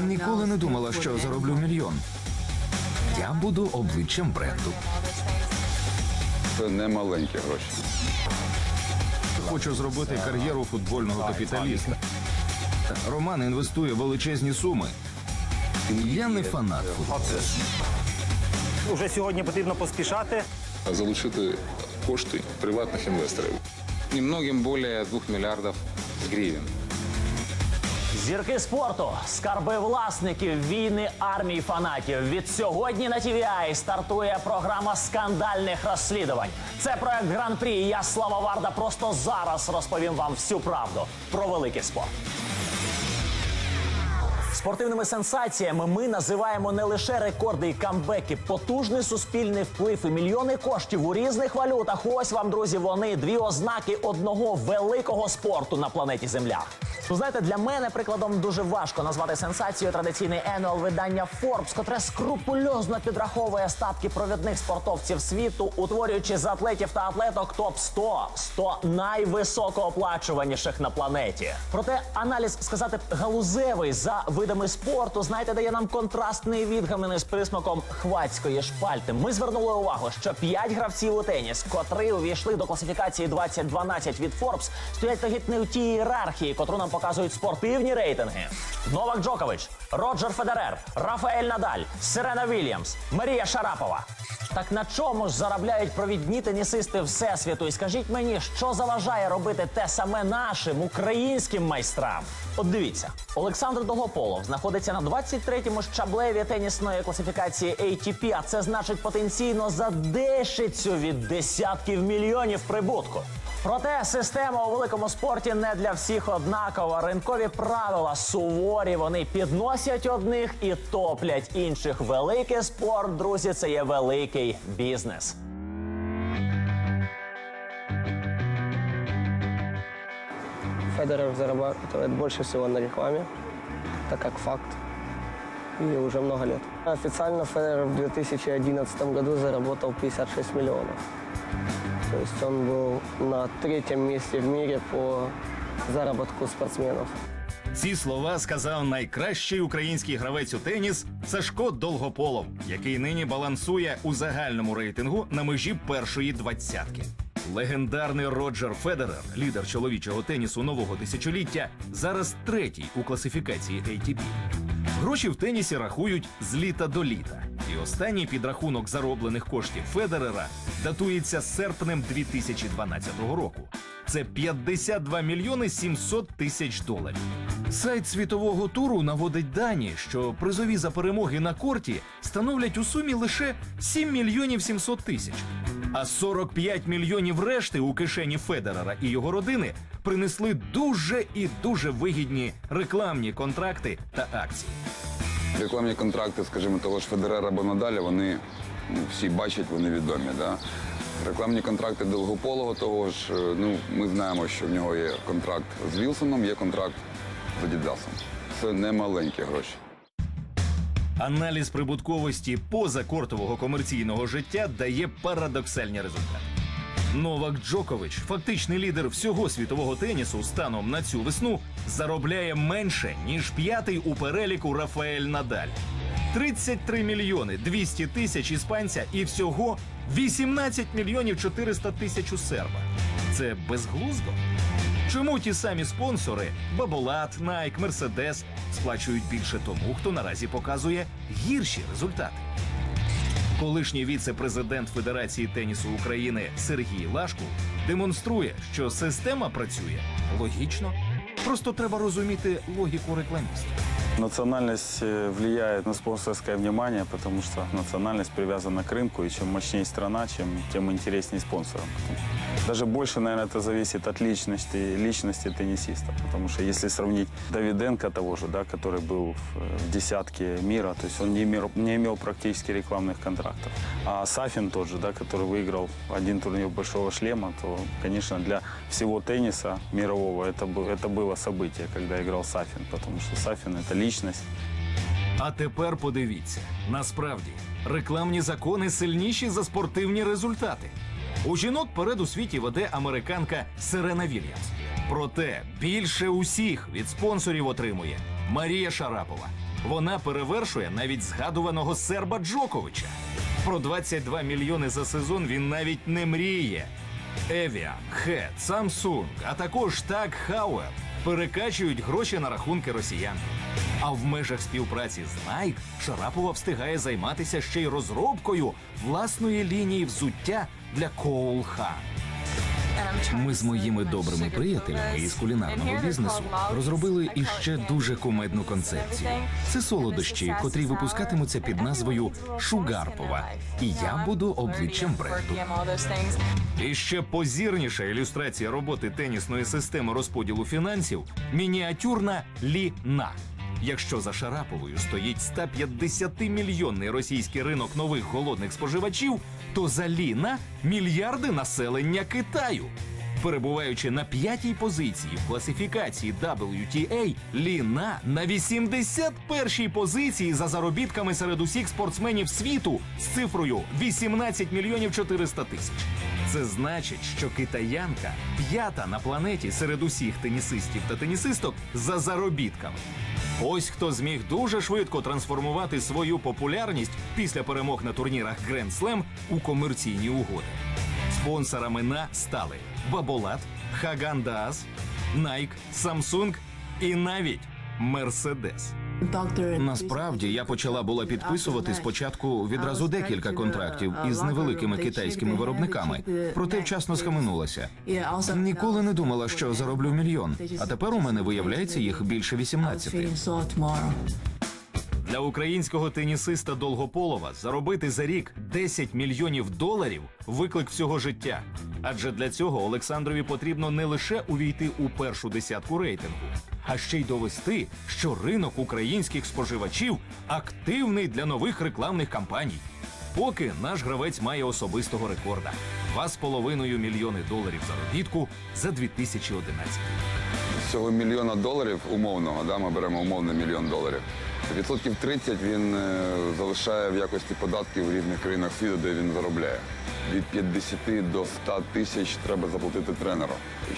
Ніколи не думала, що зароблю мільйон. Я буду обличчям бренду. Це не маленькі гроші. Хочу зробити кар'єру футбольного капіталіста. Роман інвестує величезні суми. Я не фанат футболу. Уже сьогодні потрібно поспішати. Залучити кошти приватних інвесторів. Немногим более 2 миллиардов гривен. Зірки спорту, скарби власників, війни армії фанатів. Від сьогодні на TVI стартує програма скандальних розслідувань. Це проект Гран-прі. Я Слава Варда. Просто зараз розповім вам всю правду про великий спорт. Спортивними сенсаціями ми називаємо не лише рекорди і камбеки, потужний суспільний вплив і мільйони коштів у різних валютах. Ось вам, друзі, вони дві ознаки одного великого спорту на планеті Земля. Ну, знаєте, для мене прикладом дуже важко назвати сенсацією традиційний енуал видання Forbes, котре скрупульозно підраховує статки провідних спортовців світу, утворюючи з атлетів та атлеток топ 100 100 найвисокооплачуваніших на планеті. Проте аналіз сказати б галузевий за видами спорту, знаєте, дає нам контрастний відгамини з присмаком хвацької шпальти. Ми звернули увагу, що п'ять гравців у теніс, котрі увійшли до класифікації 2012 від Forbes, стоять геть не в тій ієрархії, котру нам показують спортивні рейтинги. Новак Джокович, Роджер Федерер, Рафаель Надаль, Сирена Вільямс, Марія Шарапова. Так на чому ж заробляють провідні тенісисти всесвіту? І скажіть мені, що заважає робити те саме нашим українським майстрам? От дивіться, Олександр Долгополов знаходиться на 23-му щаблеві тенісної класифікації ATP, а це значить потенційно задешицю від десятків мільйонів прибутку. Проте система у великому спорті не для всіх однакова. Ринкові правила суворі. Вони підносять одних і топлять інших. Великий спорт, друзі, це є великий бізнес. Федерер зарабатывает больше всего на рекламе, так как факт. И уже много лет. Официально Федерер в 2011 году заработал 56 миллионов. То есть он был на третьем месте в мире по заработку спортсменов. Ці слова сказав найкращий український гравець у теніс Сашко Долгополов, який нині балансує у загальному рейтингу на межі першої двадцятки. Легендарний Роджер Федерер, лідер чоловічого тенісу нового тисячоліття, зараз третій у класифікації ATP. Гроші в тенісі рахують з літа до літа. І останній підрахунок зароблених коштів Федерера датується серпнем 2012 року. Це 52 мільйони 700 тисяч доларів. Сайт світового туру наводить дані, що призові за перемоги на корті становлять у сумі лише 7 мільйонів 700 тисяч. А 45 мільйонів решти у кишені Федерера і його родини принесли дуже і дуже вигідні рекламні контракти та акції. Рекламні контракти, скажімо, того ж Федерера або Надаля, вони ну, всі бачать, вони відомі. Да? Рекламні контракти Долгополого того ж, е, ну, ми знаємо, що в нього є контракт з Вілсоном, є контракт з Адідасом. Це не маленькі гроші. Аналіз прибутковості позакортового комерційного життя дає парадоксальні результати. Новак Джокович, фактичний лідер всього світового тенісу, станом на цю весну заробляє менше ніж п'ятий у переліку Рафаель Надаль. 33 мільйони 200 тисяч іспанця і всього 18 мільйонів 400 тисяч у серба. Це безглуздо. Чому ті самі спонсори Баболат, Найк, Мерседес сплачують більше тому, хто наразі показує гірші результати? Колишній віце-президент Федерації тенісу України Сергій Лашку демонструє, що система працює логічно. Просто треба розуміти логіку рекламістів. Национальность э, влияет на спонсорское внимание, потому что национальность привязана к рынку, и чем мощнее страна, чем, тем интереснее спонсорам. Даже больше, наверное, это зависит от личности, личности теннисиста, потому что если сравнить Давиденко того же, да, который был в, э, в десятке мира, то есть он не имел, не имел практически рекламных контрактов. А Сафин тот же, да, который выиграл один турнир большого шлема, то, конечно, для всего тенниса мирового это, бы- это было событие, когда играл Сафин, потому что Сафин это личность, А тепер подивіться: насправді рекламні закони сильніші за спортивні результати. У жінок перед у світі веде американка Сирена Вільямс. Проте більше усіх від спонсорів отримує Марія Шарапова. Вона перевершує навіть згадуваного серба Джоковича. Про 22 мільйони за сезон він навіть не мріє. Evian, Head, Samsung, а також так Hauer перекачують гроші на рахунки росіян. А в межах співпраці з Nike Шарапова встигає займатися ще й розробкою власної лінії взуття для Коул Хан. Ми з моїми добрими приятелями із кулінарного бізнесу розробили іще дуже кумедну концепцію. Це солодощі, котрі випускатимуться під назвою Шугарпова. І я буду обличчям бренду. І ще позірніша ілюстрація роботи тенісної системи розподілу фінансів мініатюрна Лі-На. Якщо за Шараповою стоїть 150-мільйонний російський ринок нових голодних споживачів, то за Ліна мільярди населення Китаю. Перебуваючи на п'ятій позиції в класифікації WTA, Ліна на 81-й позиції за заробітками серед усіх спортсменів світу з цифрою 18 мільйонів 400 тисяч. Це значить, що китаянка п'ята на планеті серед усіх тенісистів та тенісисток за заробітками. Ось хто зміг дуже швидко трансформувати свою популярність після перемог на турнірах Grand Slam у комерційні угоди. Спонсорами на стали Баболат, Хаган Даас, Nike, Samsung і навіть Мерседес. Насправді я почала була підписувати спочатку відразу декілька контрактів із невеликими китайськими виробниками, проте вчасно схаменулася. Ніколи не думала, що зароблю мільйон. А тепер у мене виявляється їх більше 18. Для українського тенісиста Долгополова заробити за рік 10 мільйонів доларів виклик всього життя. Адже для цього Олександрові потрібно не лише увійти у першу десятку рейтингу, а ще й довести, що ринок українських споживачів активний для нових рекламних кампаній. Поки наш гравець має особистого рекорда 2,5 мільйони доларів заробітку за 2011. З цього мільйона доларів умовного, да, ми беремо умовний мільйон доларів. Відсотків 30 він е, залишає в якості податків в різних країнах світу, де він заробляє. Від 50 до 100 тисяч треба заплатити тренеру.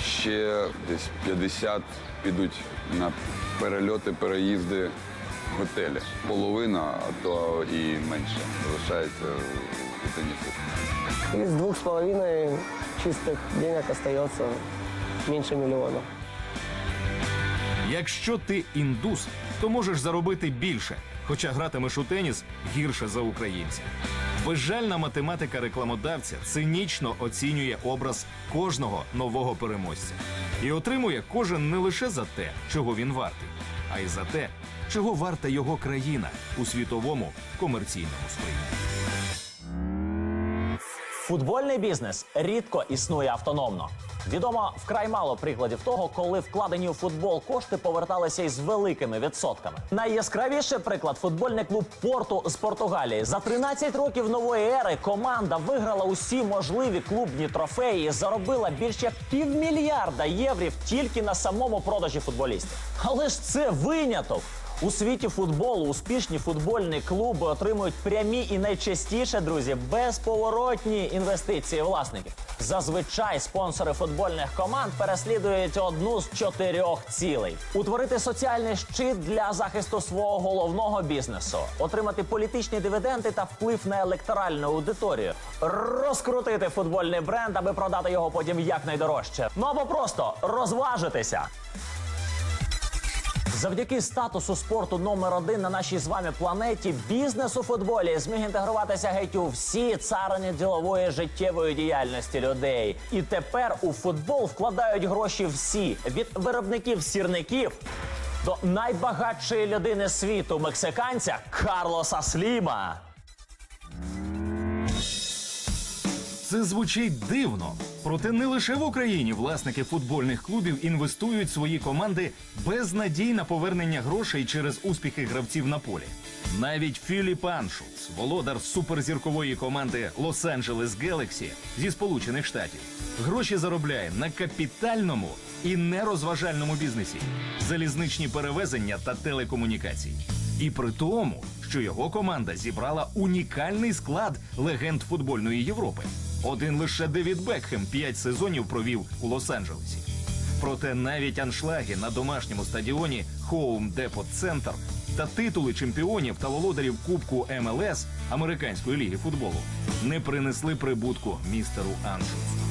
Ще десь 50 підуть на перельоти, переїзди, готелі. Половина, а то і менше залишається у тенісиста. Из двух с половиной чистых денег остается меньше миллиона. Якщо ти індус, то можеш заробити більше, хоча гратимеш у теніс гірше за українців. Безжальна математика рекламодавця цинічно оцінює образ кожного нового переможця і отримує кожен не лише за те, чого він вартий, а й за те, чого варта його країна у світовому комерційному сприйнятті. Футбольний бізнес рідко існує автономно. Відомо вкрай мало прикладів того, коли вкладені у футбол кошти поверталися із великими відсотками. Найяскравіший приклад футбольний клуб Порту з Португалії. За 13 років нової ери команда виграла усі можливі клубні трофеї і заробила більше півмільярда єврів тільки на самому продажі футболістів. Але ж це виняток. У світі футболу успішні футбольні клуби отримують прямі і найчастіше, друзі, безповоротні інвестиції власників. Зазвичай спонсори футбольних команд переслідують одну з чотирьох цілей: утворити соціальний щит для захисту свого головного бізнесу, отримати політичні дивіденди та вплив на електоральну аудиторію, розкрутити футбольний бренд, аби продати його потім якнайдорожче. Ну або просто розважитися. Завдяки статусу спорту номер один на нашій з вами планеті бізнес у футболі зміг інтегруватися геть у всі царині ділової життєвої діяльності людей. І тепер у футбол вкладають гроші всі від виробників сірників до найбагатшої людини світу мексиканця Карлоса Сліма. Це звучить дивно. Проте не лише в Україні власники футбольних клубів інвестують свої команди без надій на повернення грошей через успіхи гравців на полі. Навіть Філіп Аншуц, володар суперзіркової команди Лос-Анджелес Гелексі зі Сполучених Штатів, гроші заробляє на капітальному і нерозважальному бізнесі, залізничні перевезення та телекомунікації. І при тому, що його команда зібрала унікальний склад легенд футбольної Європи. Один лише Девід Бекхем п'ять сезонів провів у Лос-Анджелесі. Проте навіть аншлаги на домашньому стадіоні Хоум Депот Центр та титули чемпіонів та володарів Кубку МЛС Американської ліги футболу не принесли прибутку містеру Аншусу.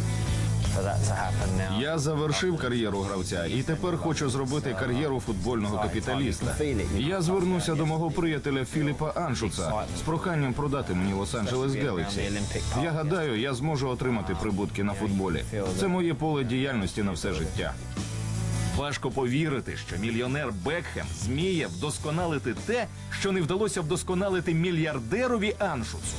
Я завершив кар'єру гравця і тепер хочу зробити кар'єру футбольного капіталіста. Я звернуся до мого приятеля Філіпа Аншуца з проханням продати мені Лос-Анджелес Гелексі. Я гадаю, я зможу отримати прибутки на футболі. Це моє поле діяльності на все життя. Важко повірити, що мільйонер Бекхем зміє вдосконалити те, що не вдалося вдосконалити мільярдерові Аншусу.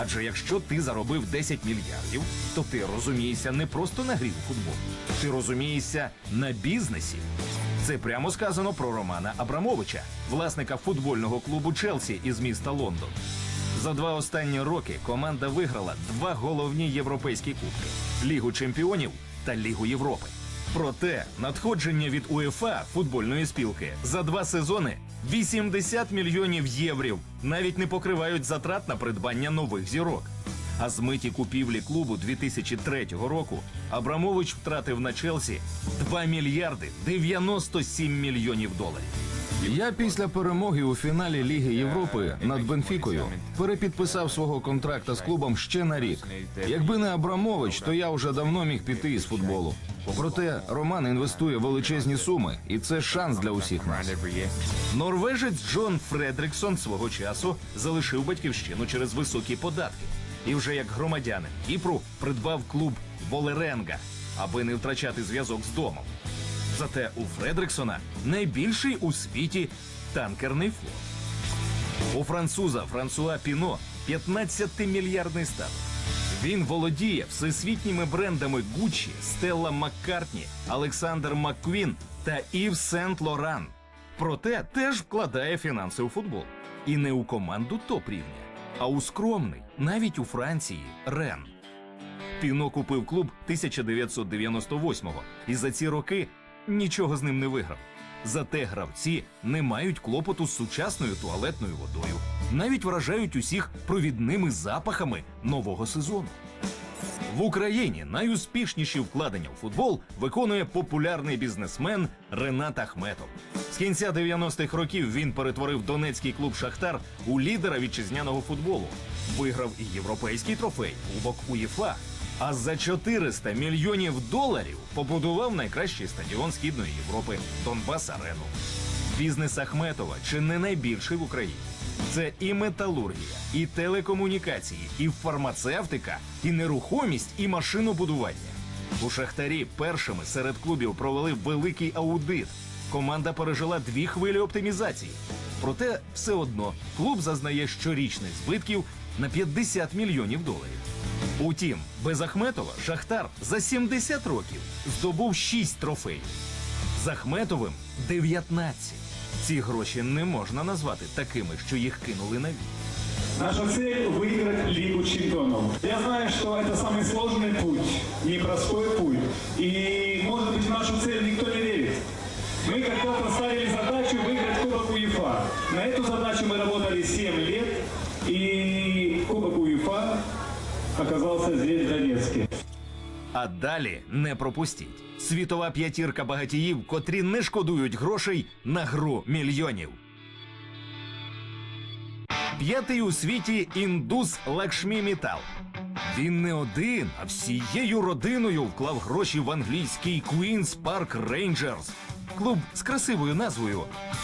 Адже якщо ти заробив 10 мільярдів, то ти розумієшся не просто на грі у футбол, ти розумієшся на бізнесі. Це прямо сказано про Романа Абрамовича, власника футбольного клубу Челсі із міста Лондон. За два останні роки команда виграла два головні європейські кубки Лігу чемпіонів та Лігу Європи. Проте надходження від УЄФА футбольної спілки за два сезони 80 мільйонів єврів навіть не покривають затрат на придбання нових зірок. А з миті купівлі клубу 2003 року Абрамович втратив на Челсі 2 мільярди 97 мільйонів доларів. Я після перемоги у фіналі Ліги Європи над Бенфікою перепідписав свого контракта з клубом ще на рік. Якби не Абрамович, то я вже давно міг піти із футболу. Проте Роман інвестує величезні суми, і це шанс для усіх нас. Норвежець Джон Фредріксон свого часу залишив батьківщину через високі податки. І вже як громадянин Кіпру придбав клуб Волеренга, аби не втрачати зв'язок з домом. Зате у Фредріксона найбільший у світі танкерний флот. У француза Франсуа Піно 15-мільярдний статок. Він володіє всесвітніми брендами Гуччі, Стелла Маккартні, Олександр Макквін та Ів Сент Лоран. Проте теж вкладає фінанси у футбол. І не у команду топ рівня, а у скромний, навіть у Франції, Рен. Піно купив клуб 1998-го і за ці роки нічого з ним не виграв. Зате гравці не мають клопоту з сучасною туалетною водою, навіть вражають усіх провідними запахами нового сезону. В Україні найуспішніші вкладення у футбол виконує популярний бізнесмен Ренат Ахметов. З кінця 90-х років він перетворив донецький клуб Шахтар у лідера вітчизняного футболу. Виграв і європейський трофей Кубок УЄФА. А за 400 мільйонів доларів побудував найкращий стадіон Східної Європи Донбас Арену. Бізнес Ахметова чи не найбільший в Україні. Це і металургія, і телекомунікації, і фармацевтика, і нерухомість, і машинобудування. У Шахтарі першими серед клубів провели великий аудит. Команда пережила дві хвилі оптимізації. Проте все одно клуб зазнає щорічних збитків на 50 мільйонів доларів. Утім, без Ахметова Шахтар за 70 років здобув 6 трофеїв. З Ахметовим 19. Ці гроші не можна назвати такими, що їх кинули на вік. Наша цель – выиграть Лигу чемпионов. Я знаю, что это самый сложный путь, непростой путь. И, может быть, в нашу цель никто не верит. Мы когда-то ставили задачу выиграть Кубок УЕФА. На эту задачу мы работали 7 лет, Оказался здесь, в Донецке. А далі не пропустіть. Світова п'ятірка багатіїв, котрі не шкодують грошей на гру мільйонів. П'ятий у світі індус Лакшмі Мітал. Він не один, а всією родиною вклав гроші в англійський Queen's Park Rangers. Клуб з красивою назвою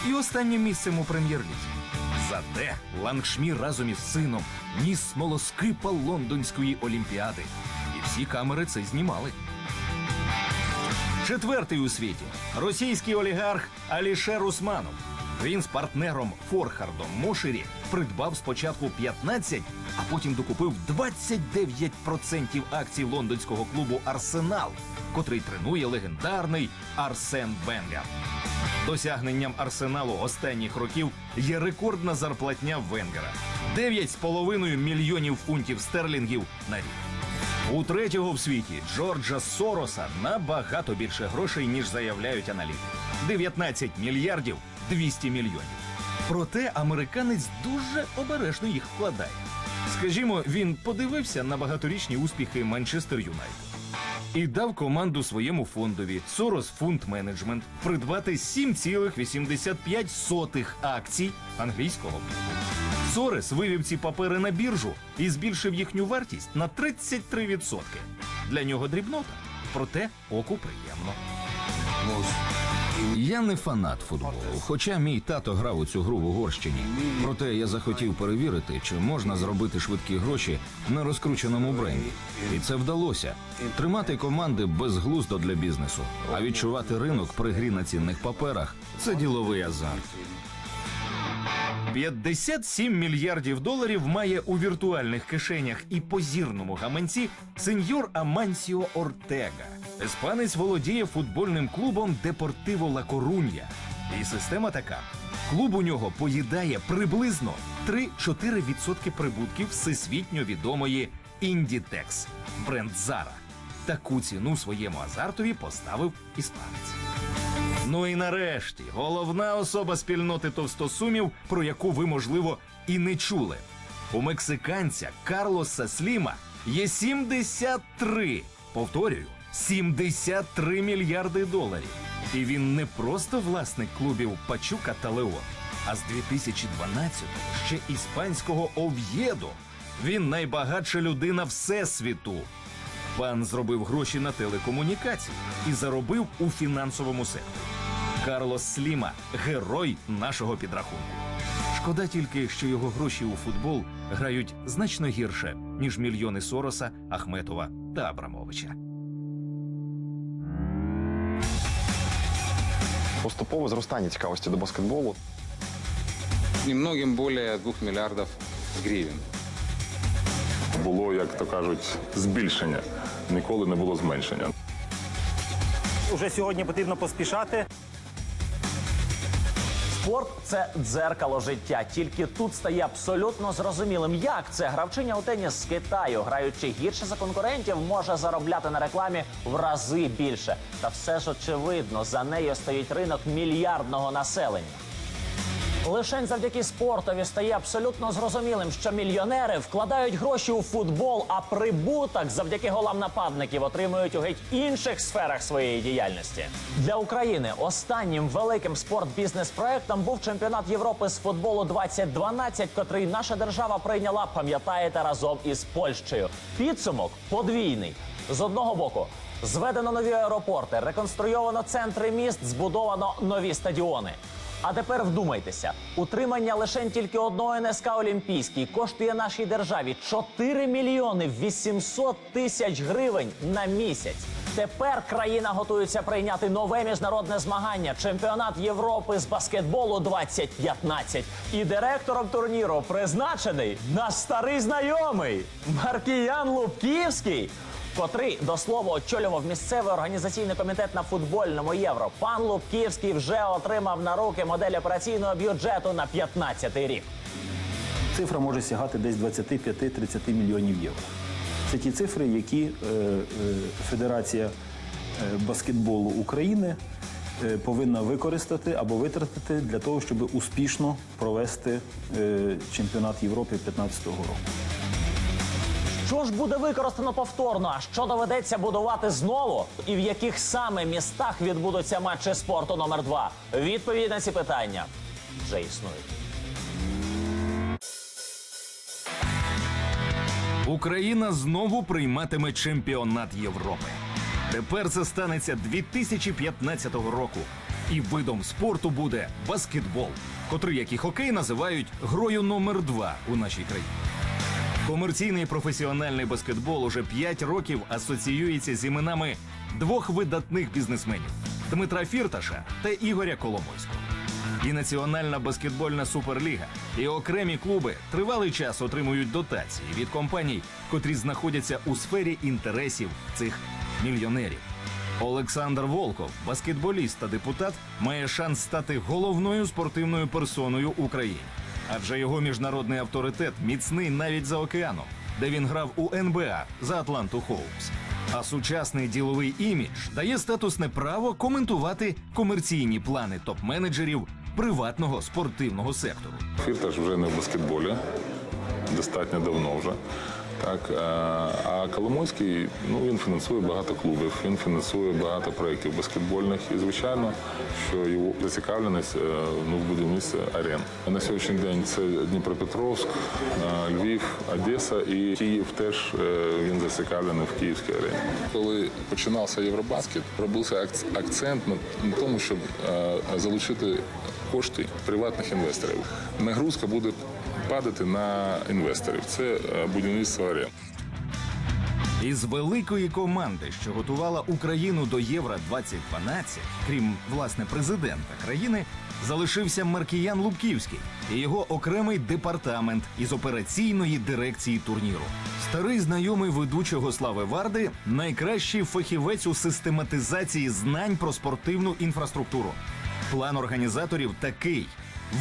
і останнім місцем у прем'єр-лізі. Зате Лангшмі разом із сином ніс смолоскипа лондонської олімпіади. І всі камери це знімали. Четвертий у світі російський олігарх Алішер Усманов. Він з партнером Форхардом Мошері придбав спочатку 15, а потім докупив 29% акцій лондонського клубу Арсенал, котрий тренує легендарний Арсен Венгер. Досягненням арсеналу останніх років є рекордна зарплатня Венгера 9,5 мільйонів фунтів стерлінгів на рік. У третього в світі Джорджа Сороса набагато більше грошей, ніж заявляють аналітики. 19 мільярдів 200 мільйонів. Проте американець дуже обережно їх вкладає. Скажімо, він подивився на багаторічні успіхи Манчестер Юнайтед. І дав команду своєму фондові Soros Fund Management придбати 7,85 акцій англійського. Сорес вивів ці папери на біржу і збільшив їхню вартість на 33%. Для нього дрібнота, проте оку приємно. Я не фанат футболу, хоча мій тато грав у цю гру в Угорщині. Проте я захотів перевірити, чи можна зробити швидкі гроші на розкрученому бренді. І це вдалося. Тримати команди безглуздо для бізнесу, а відчувати ринок при грі на цінних паперах це діловий азарт. 57 мільярдів доларів має у віртуальних кишенях і позірному гаманці сеньор Амансіо Ортега. Іспанець володіє футбольним клубом Депортиво Ла Корунья. І система така: клуб у нього поїдає приблизно 3-4% прибутків всесвітньо відомої Індітекс бренд Зара. Таку ціну своєму азартові поставив іспанець. Ну і нарешті головна особа спільноти товстосумів, про яку ви, можливо, і не чули. У мексиканця Карлоса Сліма є 73, повторюю, 73 мільярди доларів. І він не просто власник клубів Пачука та Леон, а з 2012-го ще іспанського Ов'єдо. Він найбагатша людина всесвіту. Пан зробив гроші на телекомунікації і заробив у фінансовому секторі. Карлос Сліма герой нашого підрахунку. Шкода тільки, що його гроші у футбол грають значно гірше, ніж мільйони Сороса, Ахметова та Абрамовича. Поступове зростання цікавості до баскетболу. Немногим более 2 миллиардов гривен. Було, як то кажуть, збільшення. Ніколи не було зменшення. Уже сьогодні потрібно поспішати. Спорт це дзеркало життя. Тільки тут стає абсолютно зрозумілим, як це гравчиня у теніс з Китаю, граючи гірше за конкурентів, може заробляти на рекламі в рази більше. Та все ж очевидно, за нею стоїть ринок мільярдного населення. Лишень завдяки спортові стає абсолютно зрозумілим, що мільйонери вкладають гроші у футбол, а прибуток завдяки голам нападників отримують у геть інших сферах своєї діяльності. Для України останнім великим спорт-бізнес-проектом був чемпіонат Європи з футболу 2012, котрий наша держава прийняла, пам'ятаєте, разом із Польщею. Підсумок подвійний. З одного боку, зведено нові аеропорти, реконструйовано центри міст, збудовано нові стадіони. А тепер вдумайтеся, утримання лише тільки одного НСК Олімпійський коштує нашій державі 4 мільйони 800 тисяч гривень на місяць. Тепер країна готується прийняти нове міжнародне змагання чемпіонат Європи з баскетболу 2015. І директором турніру призначений наш старий знайомий Маркіян Лубківський котрий до слова очолював місцевий організаційний комітет на футбольному євро. Пан Лубківський вже отримав на руки модель операційного бюджету на 15-й рік. Цифра може сягати десь 25-30 мільйонів євро. Це ті цифри, які е, е, Федерація е, баскетболу України повинна використати або витратити для того, щоб успішно провести чемпіонат Європи 2015 року. Що ж буде використано повторно? Що доведеться будувати знову? І в яких саме містах відбудуться матчі спорту номер 2 Відповіді на ці питання вже існують. Україна знову прийматиме чемпіонат Європи. Тепер це станеться 2015 року. І видом спорту буде баскетбол, котрий, як і хокей, називають грою номер 2 у нашій країні. Комерційний професіональний баскетбол уже 5 років асоціюється з іменами двох видатних бізнесменів Дмитра Фірташа та Ігоря Коломойського. І Національна баскетбольна суперліга, і окремі клуби тривалий час отримують дотації від компаній, котрі знаходяться у сфері інтересів цих мільйонерів. Олександр Волков, баскетболіст та депутат, має шанс стати головною спортивною персоною України. Адже його міжнародний авторитет міцний навіть за океаном, де він грав у НБА за Атланту Хоукс. А сучасний діловий імідж дає статусне право коментувати комерційні плани топ-менеджерів приватного спортивного сектору. Фірташ вже не в баскетболі, достатньо давно вже. Так, е, а Коломойський ну, він фінансує багато клубів, він фінансує багато проєктів баскетбольних і, звичайно, що його зацікавленість е, ну, в будівництві арен. На сьогоднішній день це Дніпропетровськ, е, Львів, Одеса і Київ теж він зацікавлений в Київській арені. Коли починався Євробаскет, робився акцент на, тому, щоб залучити кошти приватних інвесторів. Нагрузка буде падати на інвесторів. Це е, будівництво арен. Із великої команди, що готувала Україну до Євро 2012, крім власне президента країни, залишився Маркіян Лубківський і його окремий департамент із операційної дирекції турніру. Старий знайомий ведучого Слави Варди найкращий фахівець у систематизації знань про спортивну інфраструктуру. План організаторів такий: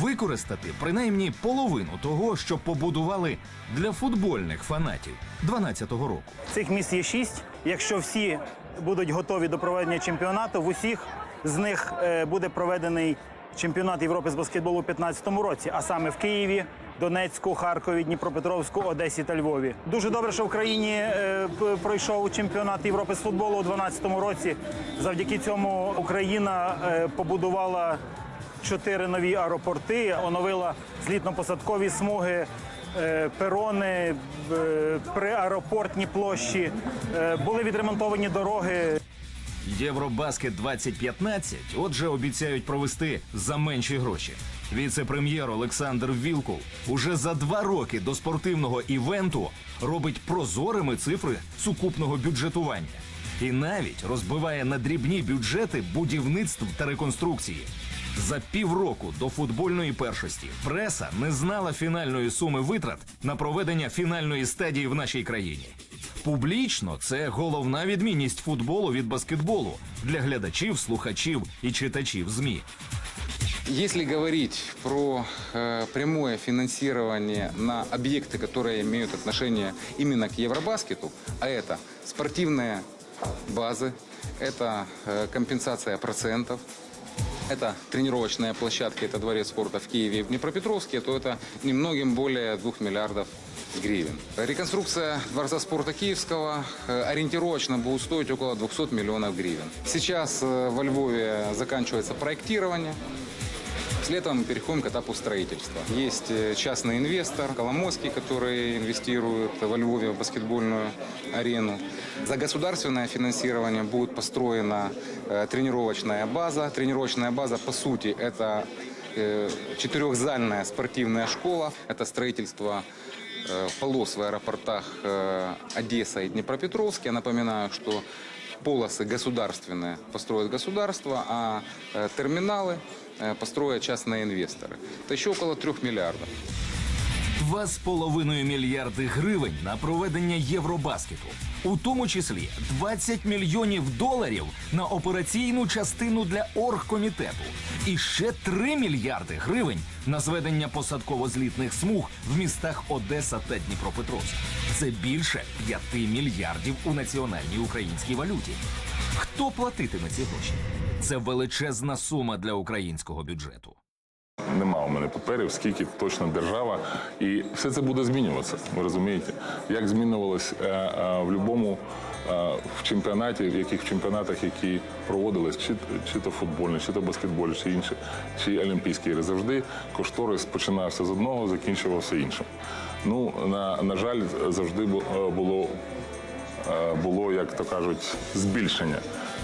використати принаймні половину того, що побудували для футбольних фанатів 12-го року. Цих місць є шість. Якщо всі будуть готові до проведення чемпіонату, в усіх з них е, буде проведений чемпіонат Європи з баскетболу у 2015 році, а саме в Києві, Донецьку, Харкові, Дніпропетровську, Одесі та Львові. Дуже добре, що в країні е, пройшов чемпіонат Європи з футболу у 2012 році. Завдяки цьому Україна е, побудувала чотири нові аеропорти, оновила злітно-посадкові смуги, е, перони, е, приаеропортні площі, е, були відремонтовані дороги. Євробаскет 2015 отже обіцяють провести за менші гроші. Віце-прем'єр Олександр Вілкул уже за два роки до спортивного івенту робить прозорими цифри сукупного бюджетування і навіть розбиває на дрібні бюджети будівництв та реконструкції. За півроку до футбольної першості преса не знала фінальної суми витрат на проведення фінальної стадії в нашій країні. Публічно це головна відмінність футболу від баскетболу для глядачів, слухачів і читачів ЗМІ. Если говорить про э, прямое финансирование на объекты, которые имеют отношение именно к Евробаскету, а это спортивные базы, это э, компенсация процентов, это тренировочная площадка, это дворец спорта в Киеве и в Днепропетровске, то это немногим более 2 миллиардов гривен. Реконструкция Дворца спорта Киевского э, ориентировочно будет стоить около 200 миллионов гривен. Сейчас э, во Львове заканчивается проектирование. С лета мы переходим к этапу строительства. Есть э, частный инвестор Коломойский, который инвестирует во Львове в баскетбольную арену. За государственное финансирование будет построена э, тренировочная база. Тренировочная база, по сути, это э, четырехзальная спортивная школа. Это строительство полос в аэропортах Одесса и Днепропетровск. Я напоминаю, что полосы государственные построят государство, а терминалы построят частные инвесторы. Это еще около трех миллиардов. Два з половиною мільярди гривень на проведення Євробаскету, у тому числі 20 мільйонів доларів на операційну частину для оргкомітету, і ще 3 мільярди гривень на зведення посадково-злітних смуг в містах Одеса та Дніпропетровськ. Це більше 5 мільярдів у національній українській валюті. Хто платитиме ці гроші? Це величезна сума для українського бюджету. Нема у мене паперів, скільки точно держава, і все це буде змінюватися. Ви розумієте, як змінювалось е, е, в будь-якому е, в чемпіонаті, в яких чемпіонатах, які проводились, чи, чи то футбольні, чи то баскетбольні, чи інші, чи олімпійські завжди кошторис починався з одного, закінчувався іншим. Ну на, на жаль, завжди е, було е, було, як то кажуть, збільшення.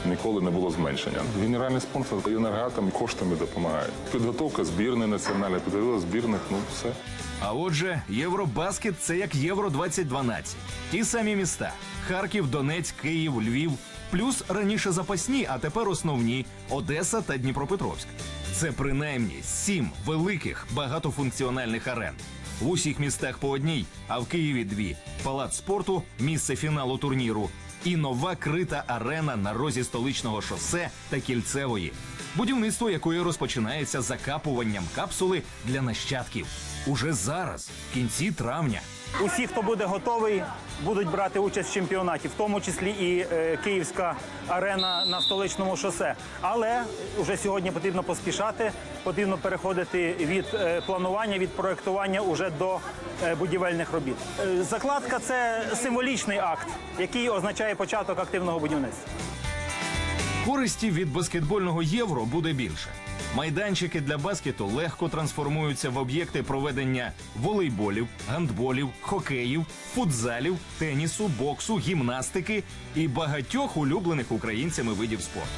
Ніколи не було зменшення. Генеральний спонсор енергатам коштами допомагає. Підготовка збірної національної, підготовка збірних, ну все. А отже, Євробаскет це як Євро 2012. Ті самі міста: Харків, Донецьк, Київ, Львів, плюс раніше запасні, а тепер основні Одеса та Дніпропетровськ. Це принаймні сім великих багатофункціональних арен. В усіх містах по одній, а в Києві дві: палац спорту, місце фіналу турніру і нова крита арена на розі столичного шосе та кільцевої. будівництво якої розпочинається закапуванням капсули для нащадків. Уже зараз, в кінці травня. Усі, хто буде готовий, будуть брати участь в чемпіонаті, в тому числі і е, Київська арена на столичному шосе. Але вже сьогодні потрібно поспішати, потрібно переходити від е, планування, від проектування уже до е, будівельних робіт. Е, закладка це символічний акт, який означає початок активного будівництва. Користі від баскетбольного євро буде більше. Майданчики для баскету легко трансформуються в об'єкти проведення волейболів, гандболів, хокеїв, футзалів, тенісу, боксу, гімнастики і багатьох улюблених українцями видів спорту.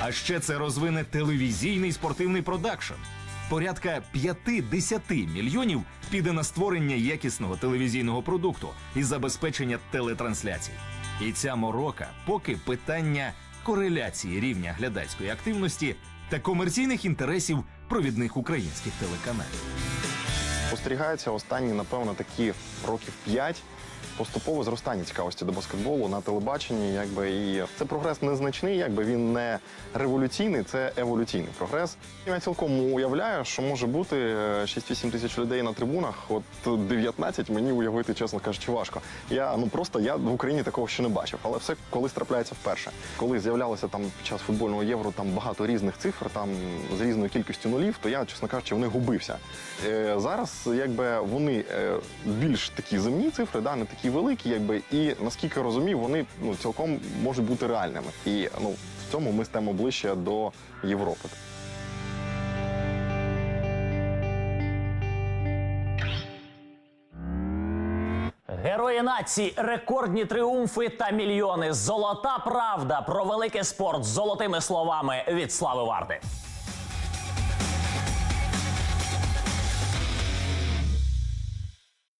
А ще це розвине телевізійний спортивний продакшн. Порядка 5-10 мільйонів піде на створення якісного телевізійного продукту і забезпечення телетрансляцій. І ця морока поки питання кореляції рівня глядацької активності та комерційних інтересів провідних українських телеканалів. Спостерігається останні, напевно, такі років 5 поступове зростання цікавості до баскетболу на телебаченні. Якби і це прогрес незначний, якби він не революційний, це еволюційний прогрес. Я цілком уявляю, що може бути е, 6-8 тисяч людей на трибунах. От 19 мені уявити, чесно кажучи, важко. Я ну просто я в Україні такого ще не бачив, але все колись трапляється вперше. Коли з'являлося там під час футбольного євро там багато різних цифр, там з різною кількістю нулів, то я, чесно кажучи, в них губився. Е, зараз, якби вони е, більш такі земні цифри, да, не такі великі, якби, і наскільки я розумію, вони ну цілком можуть бути реальними. І ну в цьому ми стемо ближче до Європи. Герої нації, рекордні тріумфи та мільйони. Золота правда про великий спорт з золотими словами від Слави Варти.